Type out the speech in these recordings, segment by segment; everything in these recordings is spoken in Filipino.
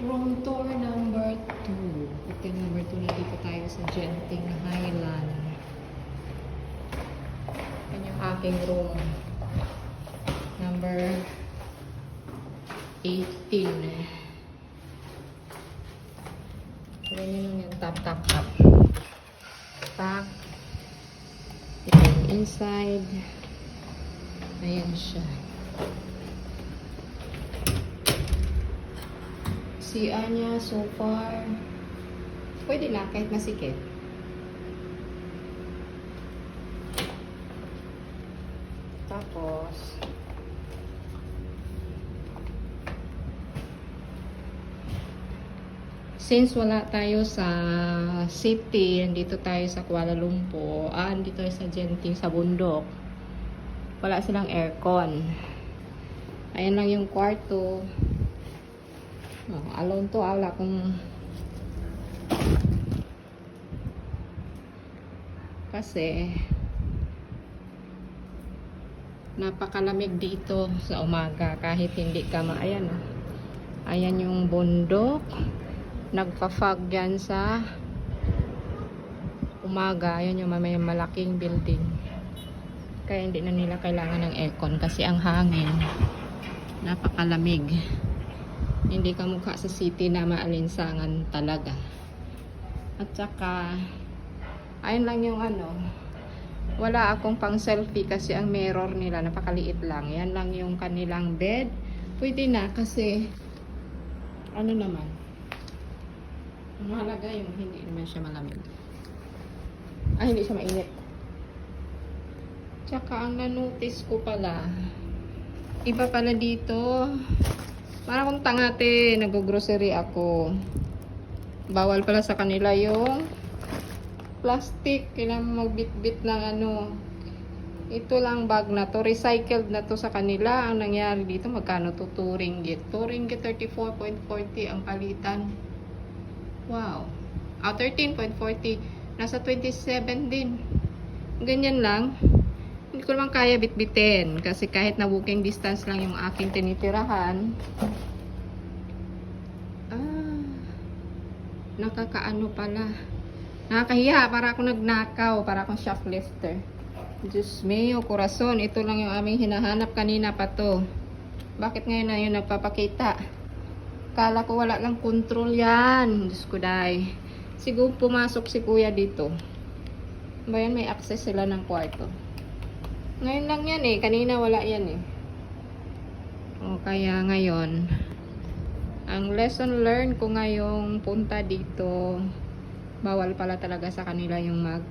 Room tour number 2. Hotel number 2 na dito tayo sa Genting Highland. Yan yung aking room. Number 18. Ganyan lang yung tap tap tap. Ito yung inside. Ayan siya. CR niya so far. Pwede na kahit masikip. Tapos, since wala tayo sa city, dito tayo sa Kuala Lumpur, ah, dito tayo sa Genting, sa bundok, wala silang aircon. Ayan lang yung kwarto. Oh, alone to, ah, wala kong kasi napakalamig dito sa umaga kahit hindi ka ma ayan oh. ayan yung bundok. Nagpa-fog yan sa umaga. Ayan yung may malaking building. Kaya hindi na nila kailangan ng aircon kasi ang hangin napakalamig hindi ka mukha sa city na maalinsangan talaga. At saka ayun lang yung ano wala akong pang selfie kasi ang mirror nila napakaliit lang. Yan lang yung kanilang bed. Pwede na kasi ano naman mahalaga yung hindi naman siya malamig. Ah hindi siya mainit. Tsaka ang nanotice ko pala iba pala dito para kung tangate nag-grocery ako. Bawal pala sa kanila yung plastic. Kailangan magbitbit ng ano. Ito lang bag na to. Recycled na to sa kanila. Ang nangyari dito magkano to? 2 ringgit 2 ringgit 34.40 ang palitan. Wow. Ah 13.40 nasa 27 din. Ganyan lang hindi ko naman kaya bitbitin kasi kahit na walking distance lang yung aking tinitirahan ah nakakaano pala Nakakahiya, para ako nagnakaw, para akong shoplifter. Diyos mio, corazon, ito lang yung aming hinahanap kanina pa to. Bakit ngayon na yun nagpapakita? Kala ko wala lang control yan. Diyos ko dahi. Siguro pumasok si kuya dito. Bayan may access sila ng kwarto. Ngayon lang yan eh. Kanina wala yan eh. O kaya ngayon, ang lesson learned ko ngayong punta dito, bawal pala talaga sa kanila yung mag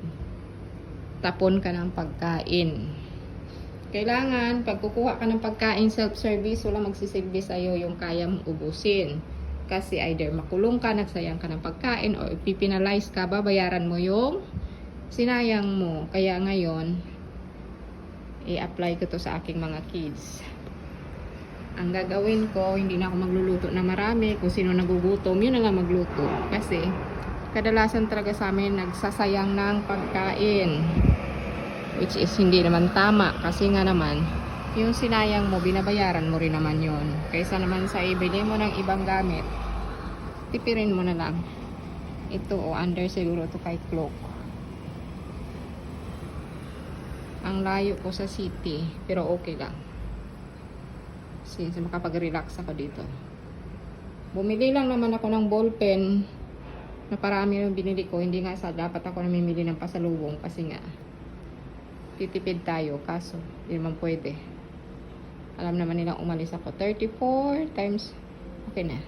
tapon ka ng pagkain. Kailangan, pag kukuha ka ng pagkain self-service, wala magsisilbi sa'yo yung kaya mong ubusin. Kasi either makulong ka, nagsayang ka ng pagkain, o ipipinalize ka, babayaran mo yung sinayang mo. Kaya ngayon, i-apply ko to sa aking mga kids. Ang gagawin ko, hindi na ako magluluto na marami. Kung sino nagugutom, yun na lang magluto. Kasi, kadalasan talaga sa amin nagsasayang ng pagkain which is hindi naman tama kasi nga naman yung sinayang mo binabayaran mo rin naman yon kaysa naman sa ibili mo ng ibang gamit tipirin mo na lang ito o under siguro to kay cloak ang layo ko sa city pero okay lang since makapag-relax ako dito bumili lang naman ako ng ballpen na parami yung binili ko. Hindi nga sa dapat ako namimili ng pasalubong kasi nga titipid tayo. Kaso, hindi naman pwede. Alam naman nilang umalis ako. 34 times, okay na.